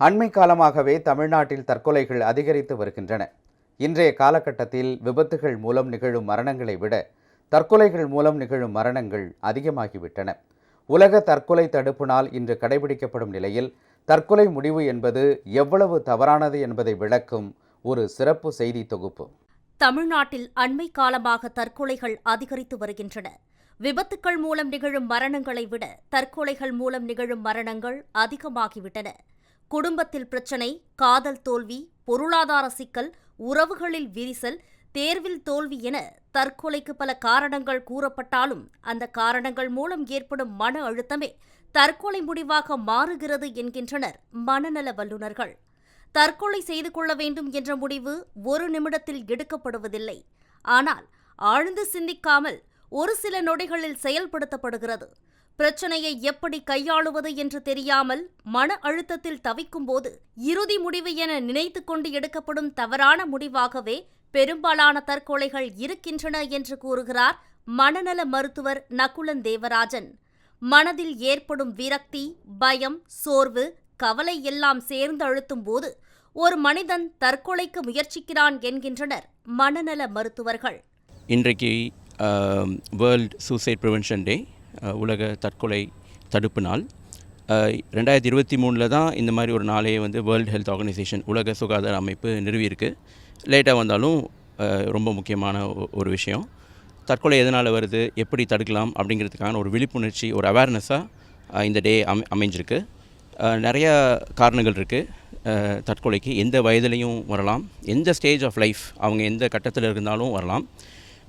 அண்மை காலமாகவே தமிழ்நாட்டில் தற்கொலைகள் அதிகரித்து வருகின்றன. இன்றைய காலகட்டத்தில் விபத்துகள் மூலம் நிகழும் மரணங்களை விட தற்கொலைகள் மூலம் நிகழும் மரணங்கள் அதிகமாகிவிட்டன. உலக தற்கொலை தடுப்பு நாள் இன்று கடைபிடிக்கப்படும் நிலையில் தற்கொலை முடிவு என்பது எவ்வளவு தவறானது என்பதை விளக்கும் ஒரு சிறப்பு செய்தி தொகுப்பு. தமிழ்நாட்டில் அண்மை காலமாக தற்கொலைகள் அதிகரித்து வருகின்றன. விபத்துக்கள் மூலம் நிகழும் மரணங்களை விட தற்கொலைகள் மூலம் நிகழும் மரணங்கள் அதிகமாகிவிட்டன. குடும்பத்தில் பிரச்சனை காதல் தோல்வி பொருளாதார சிக்கல் உறவுகளில் விரிசல் தேர்வில் தோல்வி என தற்கொலைக்கு பல காரணங்கள் கூறப்பட்டாலும் அந்த காரணங்கள் மூலம் ஏற்படும் மன அழுத்தமே தற்கொலை முடிவாக மாறுகிறது என்கின்றனர் மனநல வல்லுநர்கள். தற்கொலை செய்து கொள்ள வேண்டும் என்ற முடிவு ஒரு நிமிடத்தில் எடுக்கப்படுவதில்லை. ஆனால் ஆழ்ந்து சிந்திக்காமல் ஒரு சில நொடிகளில் செயல்படுத்தப்படுகிறது. பிரச்சனையை எப்படி கையாளுவது என்று தெரியாமல் மன அழுத்தத்தில் தவிக்கும்போது இறுதி முடிவு என நினைத்து கொண்டு எடுக்கப்படும் தவறான முடிவாகவே பெரும்பாலான தற்கொலைகள் இருக்கின்றன என்று கூறுகிறார் மனநல மருத்துவர் நகுலன் தேவராஜன். மனதில் ஏற்படும் விரக்தி பயம் சோர்வு கவலை எல்லாம் சேர்ந்து அழுத்தும் போது ஒரு மனிதன் தற்கொலைக்கு முயற்சிக்கிறான் என்கின்றனர் மனநல மருத்துவர்கள். இன்றைக்கு வேர்ல்ட் சூசைட் ப்ரிவென்ஷன் டே உலக தற்கொலை தடுப்பு நாள். ரெண்டாயிரத்தி இருபத்தி மூணில் தான் இந்த மாதிரி ஒரு நாளே வந்து வேர்ல்டு ஹெல்த் ஆர்கனைசேஷன் உலக சுகாதார அமைப்பு நிறுவியிருக்கு. லேட்டாக வந்தாலும் ரொம்ப முக்கியமான ஒரு விஷயம். தற்கொலை எதனால் வருது எப்படி தடுக்கலாம் அப்படிங்கிறதுக்கான ஒரு விழிப்புணர்ச்சி ஒரு அவேர்னஸாக இந்த டே அமை அமைஞ்சிருக்கு. நிறையா காரணங்கள் இருக்குது தற்கொலைக்கு எந்த வயதுலையும் வரலாம். எந்த ஸ்டேஜ் ஆஃப் லைஃப் அவங்க எந்த கட்டத்தில் இருந்தாலும் வரலாம்.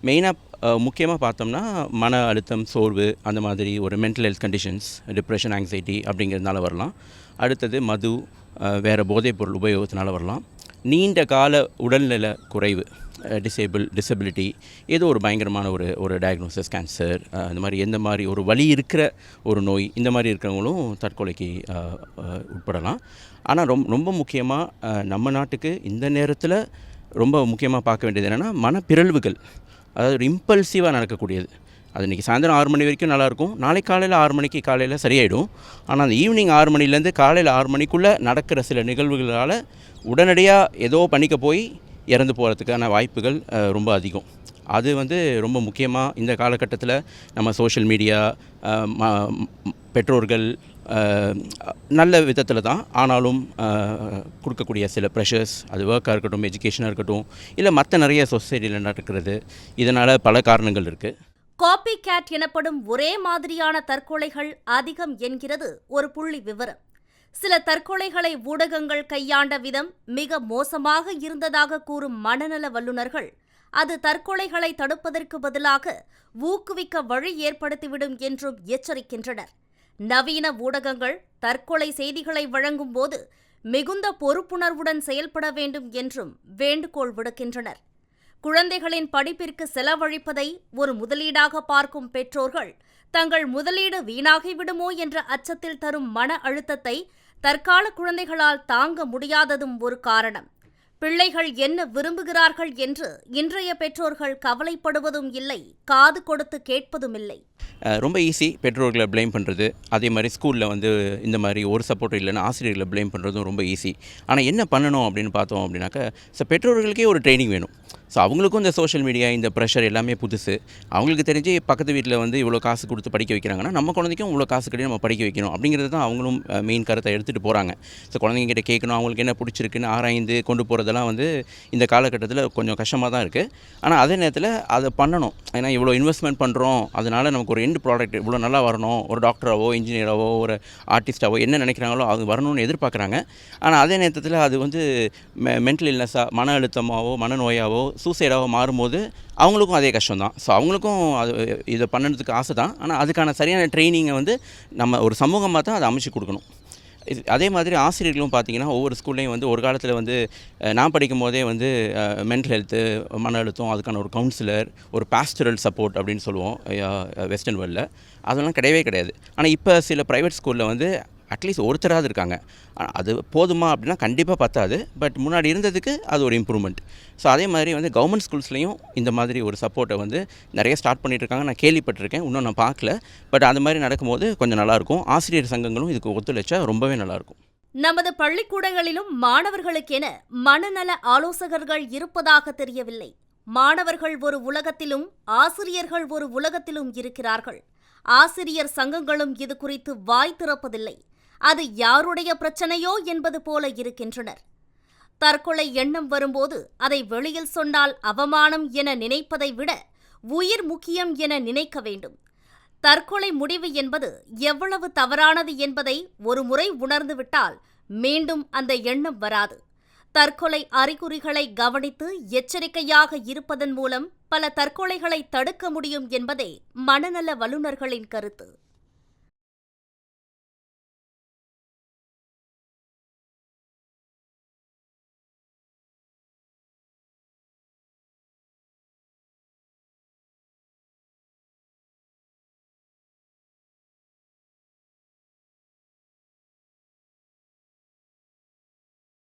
மெயினாக முக்கியமாக பார்த்தோம்னா மன அழுத்தம் சோர்வு அந்த மாதிரி ஒரு mental health conditions depression anxiety அப்படிங்கிறதுனால வரலாம். அடுத்தது மது வேறு போதைப்பொருள் உபயோகத்தினால வரலாம். நீண்ட கால உடல்நல குறைவு டிசேபிள் டிசபிலிட்டி ஏதோ ஒரு பயங்கரமான ஒரு ஒரு டயக்னோசிஸ் கேன்சர் இந்த மாதிரி எந்த மாதிரி ஒரு வலி இருக்கிற ஒரு நோய் இந்த மாதிரி இருக்கிறவங்களும் தற்கொலைக்கு உட்படலாம். ஆனால் ரொம்ப ரொம்ப முக்கியமாக நம்ம நாட்டுக்கு இந்த நேரத்தில் ரொம்ப முக்கியமாக பார்க்க வேண்டியது என்னென்னா மனப்பிறழ்வுகள். அதாவது ஒரு இம்பல்சிவாக நடக்கக்கூடியது. அது இன்றைக்கி சாயந்தரம் ஆறு மணி வரைக்கும் நல்லாயிருக்கும். நாளை காலையில் ஆறு மணிக்கு காலையில் சரியாயிடும். ஆனால் அந்த ஈவினிங் ஆறு மணிலேருந்து காலையில் ஆறு மணிக்குள்ளே நடக்கிற சில நிகழ்வுகளால் உடனடியாக ஏதோ பண்ணிக்க போய் இறந்து போகிறதுக்கான வாய்ப்புகள் ரொம்ப அதிகம். அது வந்து ரொம்ப முக்கியமாக இந்த காலகட்டத்தில் நம்ம சோஷியல் மீடியா பெற்றோர்கள் நல்ல விதத்தில் தான் ஆனாலும் கொடுக்கக்கூடிய சில ப்ரெஷர்ஸ் அது ஒர்க்காக இருக்கட்டும் எஜுகேஷனாக இருக்கட்டும் இல்லை மற்ற நிறைய சொசைட்டியில் நடக்கிறது இதனால் பல காரணங்கள் இருக்குது காப்பி கேட் எனப்படும் ஒரே மாதிரியான தற்கொலைகள் அதிகம் என்கிறது ஒரு புள்ளி விவரம். சில தற்கொலைகளை ஊடகங்கள் கையாண்ட விதம் மிக மோசமாக இருந்ததாக கூறும் மனநல வல்லுநர்கள் அது தற்கொலைகளை தடுப்பதற்கு பதிலாக ஊக்குவிக்க வழி ஏற்படுத்திவிடும் என்றும் எச்சரிக்கின்றனர். நவீன ஊடகங்கள் தற்கொலை செய்திகளை வழங்கும் போது மிகுந்த பொறுப்புணர்வுடன் செயல்பட வேண்டும் என்றும் வேண்டுகோள் விடுக்கின்றனர். குழந்தைகளின் படிப்பிற்கு செலவழிப்பதை ஒரு முதலீடாக பார்க்கும் பெற்றோர்கள் தங்கள் முதலீடு வீணாகிவிடுமோ என்ற அச்சத்தில் தரும் மன அழுத்தத்தை தற்கால குழந்தைகளால் தாங்க முடியாததும் ஒரு காரணம். பிள்ளைகள் என்ன விரும்புகிறார்கள் என்று இன்றைய பெற்றோர்கள் கவலைப்படுவதும் இல்லை காது கொடுத்து கேட்பதும் இல்லை. ரொம்ப ஈஸி பெற்றோர்களை ப்ளேம் பண்ணுறது அதே மாதிரி ஸ்கூலில் வந்து இந்த மாதிரி ஒரு சப்போர்ட் இல்லைன்னா ஆசிரியர்களை ப்ளேம் பண்ணுறதும் ரொம்ப ஈஸி ஆனால் என்ன பண்ணணும் அப்படின்னு பார்த்தோம் அப்படின்னாக்கா ஸோ பெற்றோர்களுக்கே ஒரு ட்ரைனிங் வேணும். ஸோ அவங்களுக்கும் இந்த சோஷியல் மீடியா இந்த ப்ரெஷர் எல்லாமே புதுசு. அவங்களுக்கு தெரிஞ்சு பக்கத்து வீட்டில் வந்து இவ்வளோ காசு கொடுத்து படிக்க வைக்கிறாங்கன்னா நம்ம குழந்தைக்கும் இவ்வளோ காசு கட்டி நம்ம படிக்க வைக்கணும் அப்படிங்கிறது தான் அவங்களும் மெயின் கருத்தை எடுத்துகிட்டு போகிறாங்க ஸோ குழந்தைங்கிட்ட கேட்கணும் அவங்களுக்கு என்ன பிடிச்சிருக்குன்னு ஆராய்ந்து கொண்டு போகிறதெல்லாம் வந்து இந்த காலகட்டத்தில் கொஞ்சம் கஷ்டமாக தான் இருக்குது ஆனால் அதே நேரத்தில் அதை பண்ணணும். ஏன்னா இவ்வளோ இன்வெஸ்ட்மெண்ட் பண்ணுறோம் அதனால் நம்ம நமக்கு ஒரு எண்டு ப்ராடக்ட் இவ்வளோ நல்லா வரணும். ஒரு டாக்டராவோ இன்ஜினியராவோ ஒரு ஆர்டிஸ்டாவோ என்ன நினைக்கிறாங்களோ அது வரணும்னு எதிர்பார்க்குறாங்க. ஆனால் அதே நேரத்தில் அது வந்து மென்டல் இல்னஸாக மன அழுத்தமாகவோ மனநோயாவோ சூசைடாவோ மாறும்போது அவங்களுக்கும் அதே கஷ்டம் தான் ஸோ அவங்களுக்கும் அது இதை பண்ணுறதுக்கு ஆசை தான் ஆனால் அதுக்கான சரியான ட்ரைனிங்கை வந்து நம்ம ஒரு சமூகமாக தான் அதை அமைச்சு கொடுக்கணும். அதே மாதிரி ஆசிரியர்களும் பார்த்தீங்கன்னா ஒவ்வொரு ஸ்கூல்லையும் வந்து ஒரு காலத்தில் வந்து நான் படிக்கும் போதே வந்து மென்டல் ஹெல்த்து மன அழுத்தம் அதுக்கான ஒரு கவுன்சிலர் ஒரு பாஸ்டரல் சப்போர்ட் அப்படின்னு சொல்லுவோம் வெஸ்டர்ன் வேர்ல்டில் அதெல்லாம் கிடையவே கிடையாது. ஆனால் இப்போ சில ப்ரைவேட் ஸ்கூலில் வந்து அட்லீஸ்ட் ஒருத்தராவது இருக்காங்க. அது போதுமா அப்படின்னா கண்டிப்பாக பத்தாது. பட் முன்னாடி இருந்ததுக்கு அது ஒரு இம்ப்ரூவ்மெண்ட் ஸோ அதே மாதிரி வந்து கவர்மெண்ட் ஸ்கூல்ஸ்லேயும் இந்த மாதிரி ஒரு சப்போர்ட்டை வந்து நிறைய ஸ்டார்ட் பண்ணிட்டு இருக்காங்க நான் கேள்விப்பட்டிருக்கேன். இன்னும் நான் பார்க்கல. பட் அந்த மாதிரி நடக்கும்போது கொஞ்சம் நல்லாயிருக்கும். ஆசிரியர் சங்கங்களும் இதுக்கு ஒத்துழைச்சா ரொம்பவே நல்லாயிருக்கும். நமது பள்ளிக்கூடங்களிலும் மாணவர்களுக்கென மனநல ஆலோசகர்கள் இருப்பதாக தெரியவில்லை. மாணவர்கள் ஒரு உலகத்திலும் ஆசிரியர்கள் ஒரு உலகத்திலும் இருக்கிறார்கள். ஆசிரியர் சங்கங்களும் இது குறித்து வாய் திறப்பதில்லை. அது யாருடைய பிரச்சனையோ என்பது போல இருக்கின்றனர். தற்கொலை எண்ணம் வரும்போது அதை வெளியில் சொன்னால் அவமானம் என நினைப்பதை விட உயிர் முக்கியம் என நினைக்க வேண்டும். தற்கொலை முடிவு என்பது எவ்வளவு தவறானது என்பதை ஒருமுறை உணர்ந்துவிட்டால் மீண்டும் அந்த எண்ணம் வராது. தற்கொலை அறிகுறிகளை கவனித்து எச்சரிக்கையாக இருப்பதன் மூலம் பல தற்கொலைகளை தடுக்க முடியும் என்பதே மனநல வல்லுநர்களின் கருத்து.